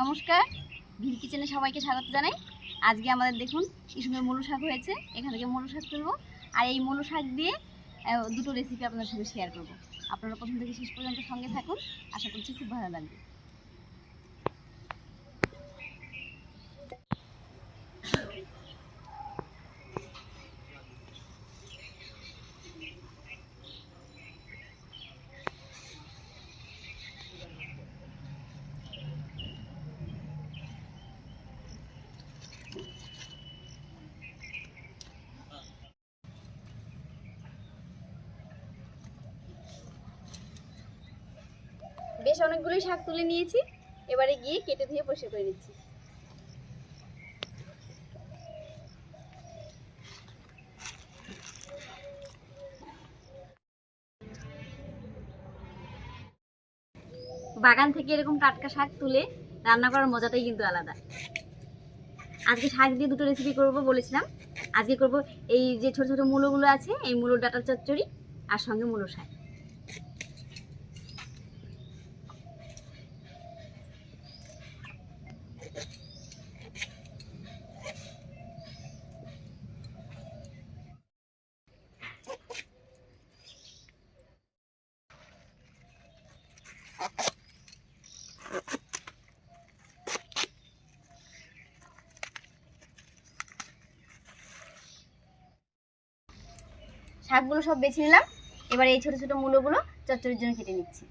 নমস্কার। ভিল কিচেনে সবাইকে স্বাগত জানাই। আজকে আমাদের দেখুন কি সুন্দর মূলো শাক হয়েছে। এখান থেকে মূল শাক তুলবো। আর এই মূল শাক দিয়ে দুটো রেসিপি আপনার সঙ্গে শেয়ার করব। আপনারা প্রথম থেকে শেষ পর্যন্ত সঙ্গে থাকুন। আশা করছি খুব ভালো লাগবে। অনেকগুলোই শাক তুলে নিয়েছি। এবারে গিয়ে কেটে ধুয়ে পরিষ্কার করে নিচ্ছি। বাগান থেকে এরকম টাটকা শাক তুলে রান্না করার মজাটাই কিন্তু আলাদা। আজকে শাক দিয়ে দুটো রেসিপি করব বলেছিলাম। আজকে করব এই যে ছোট ছোট মূলোগুলো আছে, এই মূলোর ডাটার চচ্চড়ি আর সঙ্গে মূলো শাক। শাকগুলো সব বেছে নিলাম। এবার এই ছোটো ছোটো মূলোগুলো চচ্চড়ির জন্য কেটে নিচ্ছি।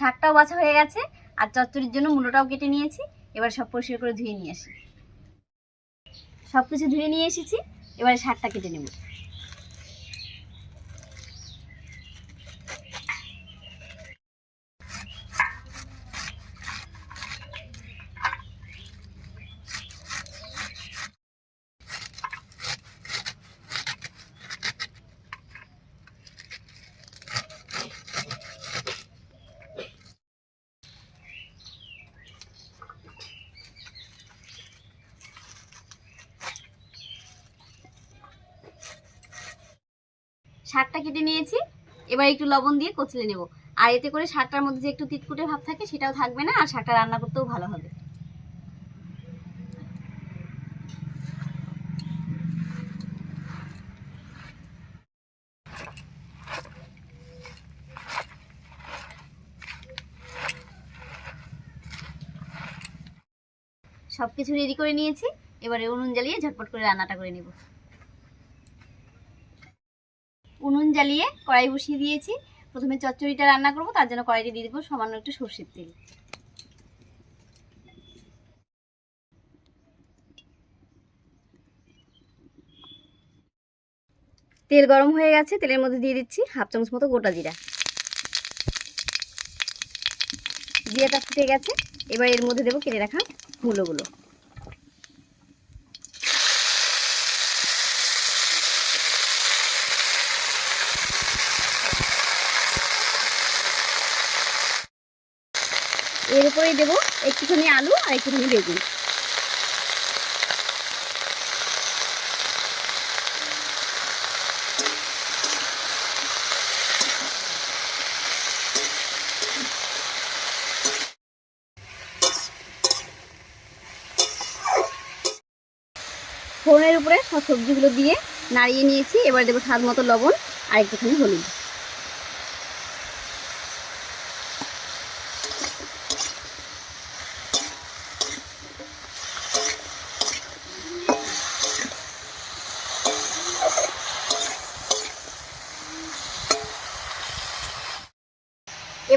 শাকটাও বাছা হয়ে গেছে, আর চচ্চড়ির জন্য মুলোটাও কেটে নিয়েছি। এবার সব পরিষ্কার করে ধুয়ে নিয়ে আসি। সব কিছু ধুয়ে নিয়ে এসেছি, এবারে শাকটা কেটে নেব। শাকটা কেটে নিয়েছি। এবার একটু লবণ দিয়ে কচলে নেব। আর এতে করে শাকটার মধ্যে যে একটু তিতকুটে ভাব থাকে, সেটাও থাকবে না, আর শাকটা রান্না করতেও ভালো হবে। সব কিছু রেডি করে নিয়েছি। এবারে উনুন জ্বালিয়ে ঝটপট করে রান্নাটা করে নেব উনুন জ্বালিয়ে কড়াই বসিয়ে দিয়েছি। প্রথমে চচ্চড়িটা রান্না করব, তার জন্য কড়াইতে দিয়ে দেবো সামান্য একটু সর্ষের তেল। তেল গরম হয়ে গেছে, তেলের মধ্যে দিয়ে দিচ্ছি হাফ চামচ মতো গোটা জিরা। জিরাটা ফুটে গেছে, এবার এর মধ্যে দেবো কেটে রাখা মূলোগুলো। এর উপরেই দেবো একটুখানি আলু আর একটুখানি বেগুন। ফোড়নের উপরে সব সবজিগুলো দিয়ে নাড়িয়ে নিয়েছি। এবার দেবো স্বাদ মতো লবণ আর একটুখানি হলুদ।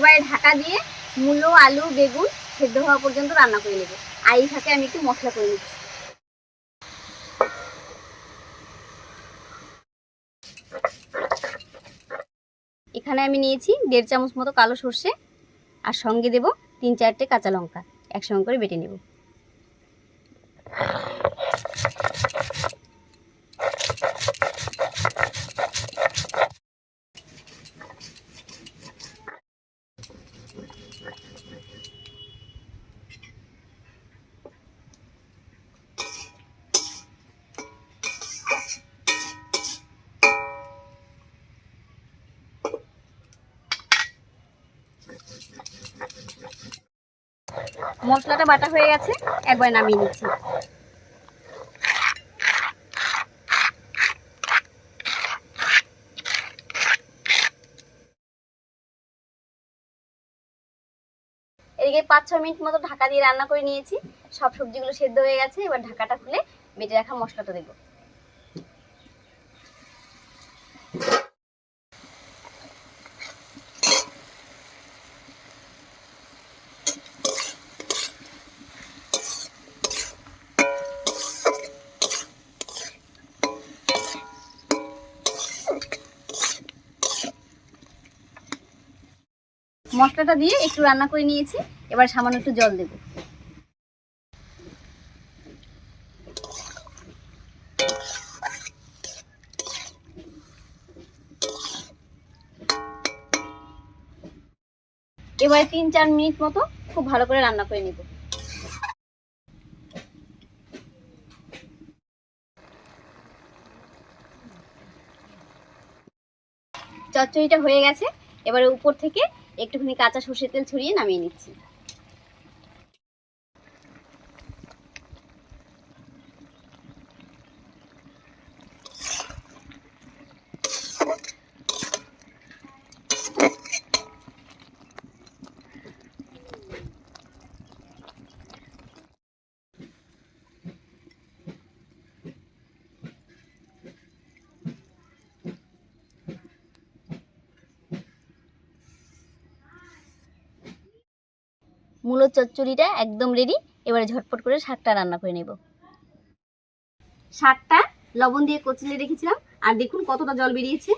এবারে ঢাকা দিয়ে মূলো, আলু, বেগুন সেদ্ধ হওয়া পর্যন্ত রান্না করে নেব। আর এই সাথে আমি একটু মশলা করে নিচ্ছি। এখানে আমি নিয়েছি দেড় চামচ মতো কালো সর্ষে, আর সঙ্গে দেব তিন চারটে কাঁচা লঙ্কা। একসঙ্গে করে বেটে নেব। মশলাটা বাটা হয়ে গেছে একবার নামিয়ে নিচ্ছি। এদিকে পাঁচ ছ মিনিট মতো ঢাকা দিয়ে রান্না করে নিয়েছি। সব সবজিগুলো সেদ্ধ হয়ে গেছে, এবার ঢাকাটা খুলে বেটে রাখা মশলাটা দেবো। মশলাটা দিয়ে একটু রান্না করে নিয়েছি। এবার সামান্য একটু জল দেব। এবারে তিন চার মিনিট মতো খুব ভালো করে রান্না করে নিব। চচ্চড়িটা হয়ে গেছে, এবারে উপর থেকে একটুখানি কাঁচা সর্ষের তেল ছড়িয়ে নামিয়ে নিচ্ছি। মূলো চচ্চড়িটা একদম রেডি এবারে ঝটপট করে শাকটা রান্না করে নেব। শাকটা লবণ দিয়ে কচলে রেখেছিলাম। আর দেখুন কতটা জল বেরিয়েছে।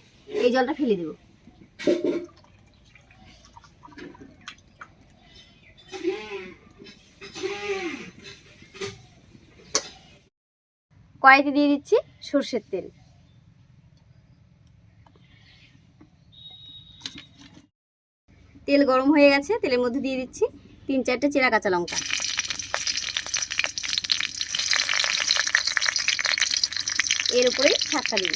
এই জলটা ফেলে দেব। কড়াইতে দিয়ে দিচ্ছি সর্ষের তেল। তেল গরম হয়ে গেছে। তেলের মধ্যে দিয়ে দিচ্ছি তিন চারটে চেরা কাঁচা লঙ্কা। এর উপরে শাকটা দিই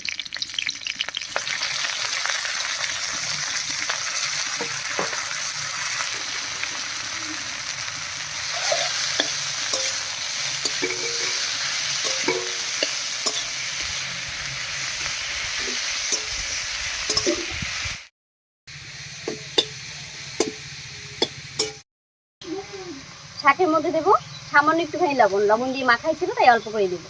শাকের মধ্যে দেবো। সামান্য একটুখানি লবণ। লবণ দিয়ে মাখাই ছিল, তাই অল্প করে দেবো।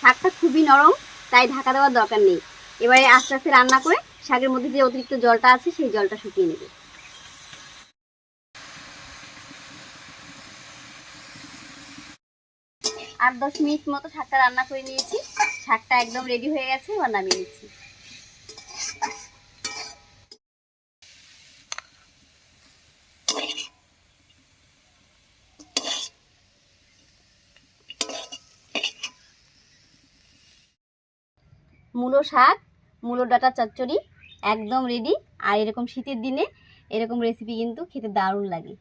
শাকটা খুবই নরম, তাই ঢাকা দেওয়ার দরকার নেই। এবারে আস্তে আস্তে রান্না করে শাকের মধ্যে যে অতিরিক্ত জলটা আছে, সেই জলটা শুকিয়ে নেবে। আট দশ মিনিট মতো শাকটা রান্না করে নিয়েছি। শাকটা একদম রেডি হয়ে গেছে, এবার নামিয়ে নিচ্ছি। মূলো শাক, মূলো ডাটা চচ্চড়ি একদম রেডি আর এরকম শীতের দিনে এরকম রেসিপি কিন্তু খেতে দারুণ লাগে।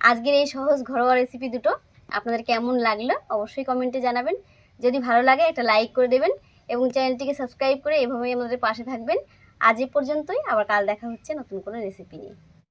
আজকের এই সহজ ঘরোয়া রেসিপি দুটো, আপনাদের কেমন লাগল অবশ্যই কমেন্টে জানাবেন। যদি ভালো লাগে একটা লাইক করে দেবেন এবং চ্যানেলটিকে সাবস্ক্রাইব করে এভাবেই আমাদের পাশে থাকবেন। আজ এ পর্যন্তই, আবার কাল দেখা হচ্ছে নতুন কোনো রেসিপি নিয়ে।